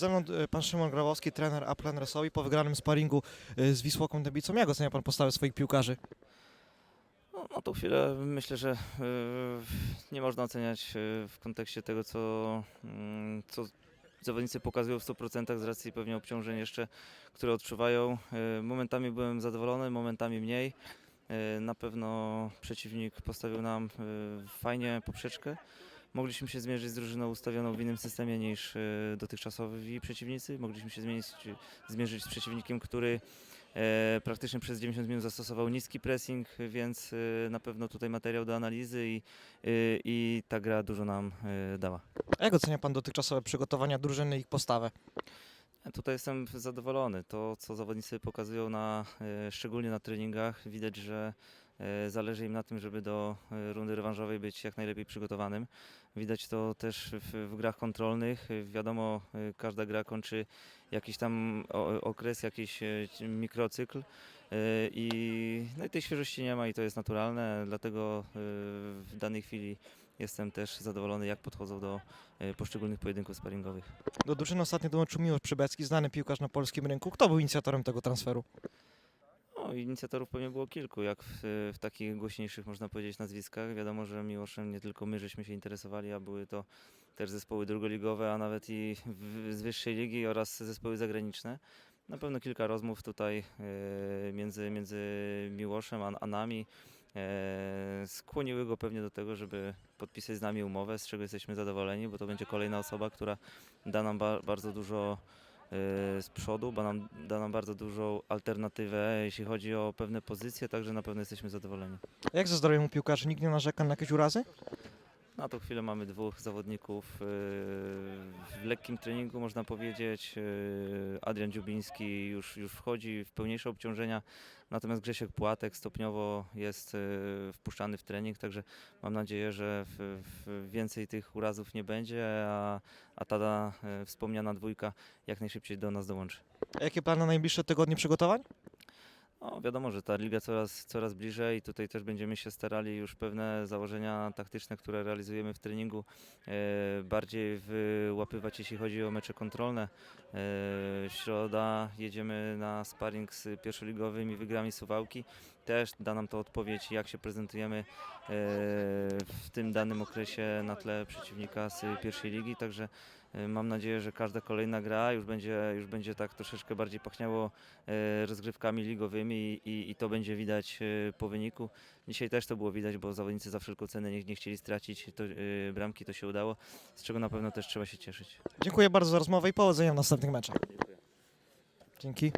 Ze mną e, pan Szymon Grabowski, trener Aplan Resowi po wygranym sparingu e, z Wisłoką Dębicą. Jak ocenia pan postawę swoich piłkarzy? No, na tą chwilę myślę, że e, nie można oceniać w kontekście tego, co, mm, co zawodnicy pokazują w 100% z racji pewnie obciążeń jeszcze, które odczuwają. Momentami byłem zadowolony, momentami mniej. Na pewno przeciwnik postawił nam fajnie poprzeczkę. Mogliśmy się zmierzyć z drużyną ustawioną w innym systemie niż e, dotychczasowi przeciwnicy. Mogliśmy się zmienić, zmierzyć z przeciwnikiem, który E, praktycznie przez 90 minut zastosował niski pressing, więc e, na pewno tutaj materiał do analizy i, e, i ta gra dużo nam e, dała. A jak ocenia pan dotychczasowe przygotowania drużyny i ich postawę? Ja Tutaj jestem zadowolony. To, co zawodnicy pokazują na, e, szczególnie na treningach, widać, że zależy im na tym, żeby do e, rundy rewanżowej być jak najlepiej przygotowanym. Widać to też w, w grach kontrolnych. E, Wiadomo, e, każda gra kończy jakiś tam okres, jakiś e, mikrocykl. E, I, no i tej świeżości nie ma i to jest naturalne, dlatego e, w danej chwili jestem też zadowolony, jak podchodzą do e, poszczególnych pojedynków sparingowych. Do drużyny ostatnio dołączył Miłosz Przybecki, znany piłkarz na polskim rynku. Kto był inicjatorem tego transferu? No, inicjatorów pewnie było kilku, jak w, w takich głośniejszych, można powiedzieć, nazwiskach. Wiadomo, że Miłoszem nie tylko my żeśmy się interesowali, a były to też zespoły drugoligowe, a nawet i w, z wyższej ligi oraz zespoły zagraniczne. Na pewno kilka rozmów tutaj e, między, między Miłoszem a, a nami e, skłoniły go pewnie do tego, żeby podpisać z nami umowę, z czego jesteśmy zadowoleni, bo to będzie kolejna osoba, która da nam ba, bardzo dużo z przodu, bo nam, da nam bardzo dużą alternatywę, jeśli chodzi o pewne pozycje, także na pewno jesteśmy zadowoleni. Jak ze zdrowiem u piłkarzy? Nikt nie narzeka na jakieś urazy? Na tą chwilę mamy dwóch zawodników e, w lekkim treningu, można powiedzieć. E, Adrian Dziubiński już, już wchodzi w pełniejsze obciążenia, natomiast Grzesiek Płatek stopniowo jest e, wpuszczany w trening, także mam nadzieję, że w, w więcej tych urazów nie będzie, a, a ta wspomniana dwójka jak najszybciej do nas dołączy. A jakie plany na najbliższe tygodnie przygotowań? No, wiadomo, że ta liga coraz, coraz bliżej i tutaj też będziemy się starali już pewne założenia taktyczne, które realizujemy w treningu, e, bardziej wyłapywać, jeśli chodzi o mecze kontrolne. E, środa jedziemy na sparring z pierwszoligowymi wygrami Suwałki. Też da nam to odpowiedź, jak się prezentujemy e, w tym danym okresie na tle przeciwnika z pierwszej ligi, także mam nadzieję, że każda kolejna gra już będzie, już będzie tak troszeczkę bardziej pachniało e, rozgrywkami ligowymi i, i, to będzie widać e, po wyniku. Dzisiaj też to było widać, bo zawodnicy za wszelką cenę nie, nie chcieli stracić to, e, bramki, to się udało, z czego na pewno też trzeba się cieszyć. Dziękuję bardzo za rozmowę i powodzenia w następnych meczach. Dzięki.